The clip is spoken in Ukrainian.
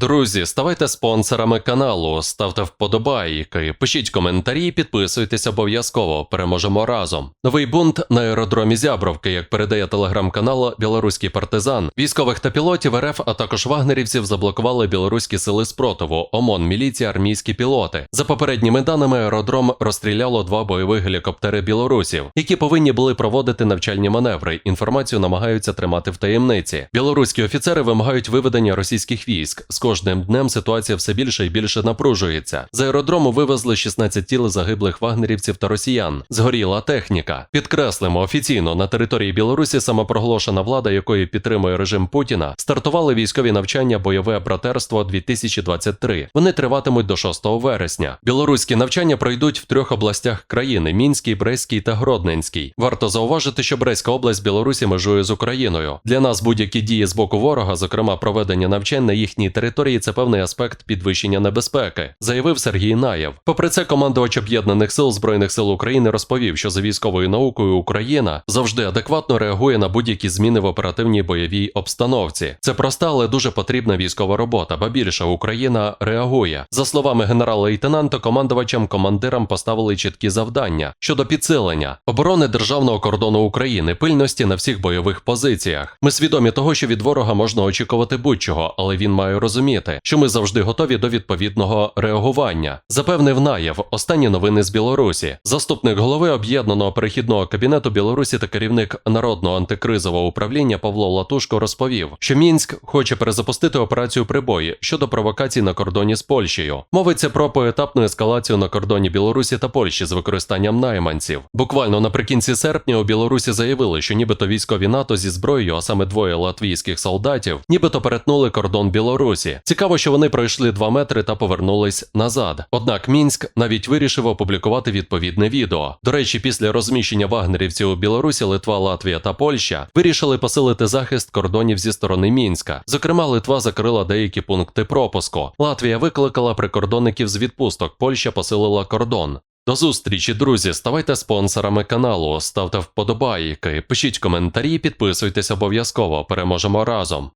Друзі, ставайте спонсорами каналу, ставте вподобайки, пишіть коментарі, підписуйтесь обов'язково. Переможемо разом. Новий бунт на аеродромі Зябровки, як передає телеграм-канал Білоруський партизан. Військових та пілотів РФ, а також вагнерівців заблокували білоруські сили спротиву, ОМОН, міліція, армійські пілоти. За попередніми даними, аеродром розстріляло два бойових гелікоптери білорусів, які повинні були проводити навчальні маневри. Інформацію намагаються тримати в таємниці. Білоруські офіцери вимагають виведення російських військ. Кожним днем ситуація все більше і більше напружується. З аеродрому вивезли 16 тіл загиблих вагнерівців та росіян. Згоріла техніка. Підкреслимо офіційно на території Білорусі самопроголошена влада, якої підтримує режим Путіна, стартували військові навчання бойове братерство 2023. Вони триватимуть до 6 вересня. Білоруські навчання пройдуть в трьох областях країни: Мінській, Брестській та Гродненській. Варто зауважити, що Брестська область Білорусі межує з Україною. Для нас будь-які дії з боку ворога, зокрема проведення навчань на їхній території, це певний аспект підвищення небезпеки, заявив Сергій Наєв. Попри це, командувач об'єднаних сил збройних сил України розповів, що за військовою наукою Україна завжди адекватно реагує на будь-які зміни в оперативній бойовій обстановці. Це проста, але дуже потрібна військова робота, ба більше Україна реагує. За словами генерала-лейтенанта, командувачам командирам поставили чіткі завдання щодо підсилення оборони державного кордону України, пильності на всіх бойових позиціях. Ми свідомі того, що від ворога можна очікувати будь-чого, але він має розуміти, що ми завжди готові до відповідного реагування. Запевнив Наєв. Останні новини з Білорусі. Заступник голови об'єднаного перехідного кабінету Білорусі та керівник народного антикризового управління Павло Латушко розповів, що Мінськ хоче перезапустити операцію прибої щодо провокацій на кордоні з Польщею. Мовиться про поетапну ескалацію на кордоні Білорусі та Польщі з використанням найманців. Буквально наприкінці серпня у Білорусі заявили, що нібито військові НАТО зі зброєю, а саме двоє латвійських солдатів, нібито перетнули кордон Білорусі. Цікаво, що вони пройшли два метри та повернулись назад. Однак Мінськ навіть вирішив опублікувати відповідне відео. До речі, після розміщення вагнерівців у Білорусі, Литва, Латвія та Польща вирішили посилити захист кордонів зі сторони Мінська. Зокрема, Литва закрила деякі пункти пропуску. Латвія викликала прикордонників з відпусток. Польща посилила кордон. До зустрічі, друзі. Ставайте спонсорами каналу, ставте вподобайки, пишіть коментарі, підписуйтесь обов'язково. Переможемо разом.